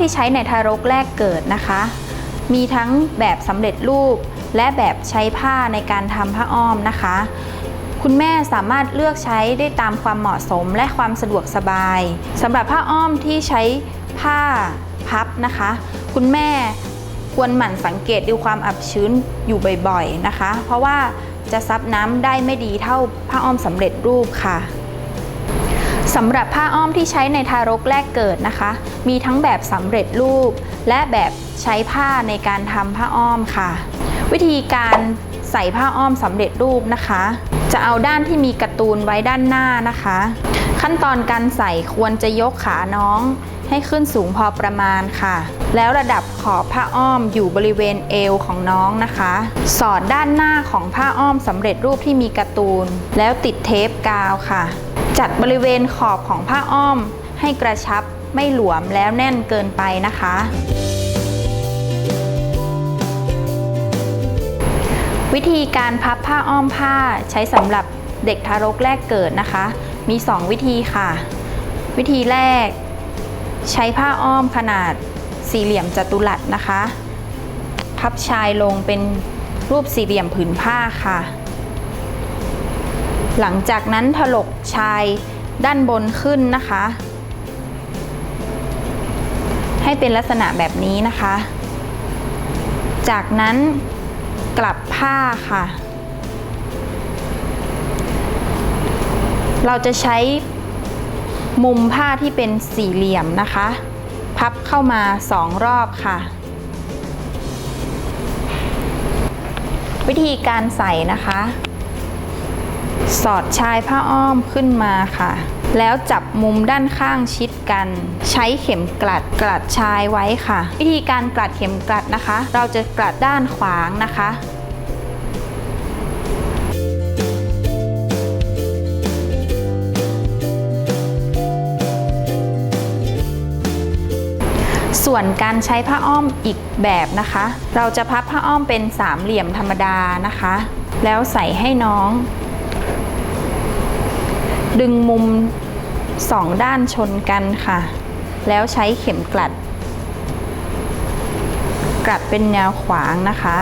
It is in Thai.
ที่ใช้ในทารกแรกเกิดนะคะ มีทั้งแบบสำเร็จรูป และแบบใช้ผ้าในการทำผ้าอ้อมนะคะ คุณแม่สามารถเลือกใช้ได้ตามความเหมาะสมและความสะดวกสบายสำหรับผ้าอ้อมที่ใช้ผ้าพับนะคะ คุณแม่ควรหมั่นสังเกตดูความอับชื้นอยู่บ่อยๆนะคะ เพราะว่าจะซับน้ำได้ไม่ดีเท่าผ้าอ้อมสำเร็จรูปค่ะ สำหรับผ้าอ้อมที่ใช้ในทารกแรกเกิดนะคะ มีทั้งแบบสำเร็จรูป และแบบใช้ผ้าในการทำผ้าอ้อมค่ะ วิธีการใส่ผ้าอ้อมสำเร็จรูปนะคะ จะเอาด้านที่มีการ์ตูนไว้ด้านหน้านะคะ ขั้นตอนการใส่ควรจะยกขาน้องให้ขึ้นสูงพอประมาณค่ะ แล้วระดับขอบผ้าอ้อมอยู่บริเวณเอวของน้องนะคะ สอดด้านหน้าของผ้าอ้อมสำเร็จรูปที่มีการ์ตูน แล้วติดเทปกาวค่ะ จัดบริเวณขอบของผ้าอ้อม ให้กระชับไม่หลวมแล้วแน่นเกินไปนะคะ วิธีการพับผ้าอ้อมผ้าใช้สำหรับเด็กทารกแรกเกิดนะคะ มี 2 วิธีค่ะ วิธีแรก ใช้ผ้าอ้อมขนาดสี่เหลี่ยมจัตุรัสนะคะ พับชายลงเป็นรูปสี่เหลี่ยมผืนผ้าค่ะ หลังจากนั้นถลกชายด้านบนขึ้นนะคะ ให้เป็นลักษณะแบบนี้นะคะ จากนั้นกลับผ้าค่ะ เราจะใช้มุมผ้าที่เป็นสี่เหลี่ยมนะคะ พับเข้ามาสองรอบค่ะ วิธีการใส่นะคะ สอดชายผ้าอ้อมขึ้นมาค่ะ แล้วจับมุมด้านข้างชิดกัน ใช้เข็มกลัดกลัดชายไว้ค่ะ วิธีการกลัดเข็มกลัดนะคะ เราจะกลัดด้านขวางนะคะส่วนการใช้ผ้าอ้อมอีกแบบนะคะ เราจะพับผ้าอ้อมเป็นสามเหลี่ยมธรรมดานะคะ แล้วใส่ให้น้อง ดึงมุมสองด้านชนกันค่ะ แล้วใช้เข็มกลัด กลัดเป็นแนวขวางนะคะ